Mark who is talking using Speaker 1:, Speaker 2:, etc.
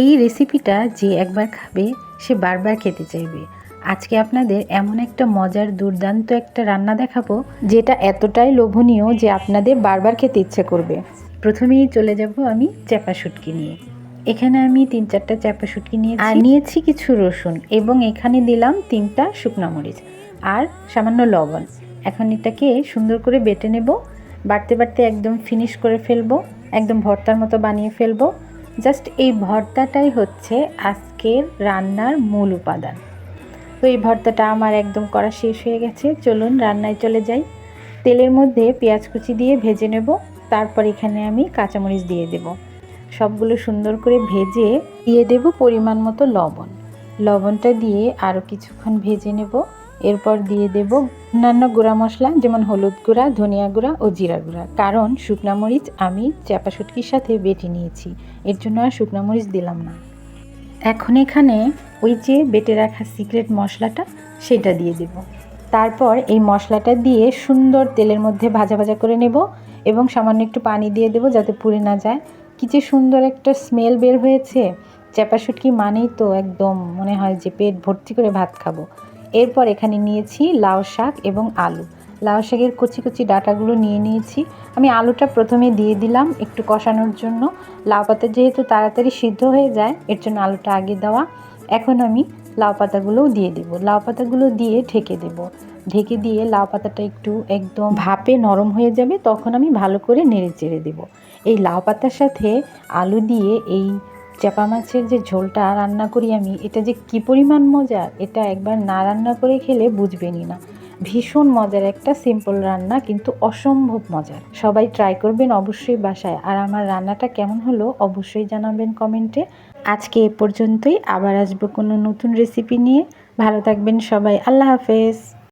Speaker 1: এই রেসিপিটা যে একবার খাবে, সে বারবার খেতে চাইবে। আজকে আপনাদের এমন একটা মজার, দুর্দান্ত একটা রান্না দেখাবো, যেটা এতটাই লোভনীয় যে আপনাদের বারবার খেতে ইচ্ছে করবে। প্রথমেই চলে যাব আমি চ্যাপা শুটকি নিয়ে। এখানে আমি তিন চারটা চ্যাপা শুটকি নিয়েছি। আর নিয়েছি কিছু রসুন এবং এখানে দিলাম তিনটা শুকনো মরিচ আর সামান্য লবণ। এখন এটাকে সুন্দর করে বেটে নেব, বাড়তে বাড়তে একদম ফিনিশ করে ফেলব, একদম ভর্তার মতো বানিয়ে ফেলব। জাস্ট এই ভর্তাটাই হচ্ছে আজকের রান্নার মূল উপাদান। তো এই ভর্তাটা আমার একদম করা শেষ হয়ে গেছে। চলুন রান্নায় চলে যাই। তেলের মধ্যে পেঁয়াজ কুচি দিয়ে ভেজে নেব। তারপর এখানে আমি কাঁচামরিচ দিয়ে দেব। সবগুলো সুন্দর করে ভেজে দিয়ে দেব পরিমাণ মতো লবণ। লবণটা দিয়ে আরও কিছুক্ষণ ভেজে নেব। এরপর দিয়ে দেব অন্যান্য গুঁড়া মশলা, যেমন হলুদ গুঁড়া, ধনিয়া গুঁড়া ও জিরা গুঁড়া। কারণ শুকনা মরিচ আমি চাপা শুটকির সাথে বেটে নিয়েছি, এর জন্য আর শুকনা মরিচ দিলাম না। এখন এখানে ওই যে বেটে রাখা সিক্রেট মশলাটা, সেটা দিয়ে দেব। তারপর এই মশলাটা দিয়ে সুন্দর তেলের মধ্যে ভাজা ভাজা করে নেব এবং সামান্য একটু পানি দিয়ে দেব যাতে পুড়ে না যায়। কী যে সুন্দর একটা স্মেল বের হয়েছে। চ্যাপা শুটকি মানেই তো একদম মনে হয় যে পেট ভর্তি করে ভাত খাব। এরপর এখানে নিয়েছি লাউ শাক এবং আলু। লাউ শাকের কচি কচি ডাটাগুলো নিয়ে নিয়েছি। আমি আলুটা প্রথমে দিয়ে দিলাম একটু কষানোর জন্য। লাউ পাতা যেহেতু তাড়াতাড়ি সিদ্ধ হয়ে যায়, এর জন্য আলুটা আগে দেওয়া। এখন আমি লাউ পাতাগুলোও দিয়ে দেব। লাউ পাতাগুলো দিয়ে ঢেকে দেব। ঢেকে দিয়ে লাউ পাতাটা একটু একদম ভাপে নরম হয়ে যাবে, তখন আমি ভালো করে নেড়ে চেড়ে দেবো। এই লাউ পাতার সাথে আলু দিয়ে এই চাপা মাছের যে ঝোলটা রান্না করি আমি, এটা যে কি পরিমাণ মজা, এটা একবার না রান্না করে খেলে বুঝবেনই না। ভীষণ মজার একটা সিম্পল রান্না, কিন্তু অসম্ভব মজার। সবাই ট্রাই করবেন অবশ্যই বাসায়। আর আমার রান্নাটা কেমন হলো অবশ্যই জানাবেন কমেন্টে। আজকে এ পর্যন্তই। আবার আসব কোনো নতুন রেসিপি নিয়ে। ভালো থাকবেন সবাই। আল্লাহ হাফেজ।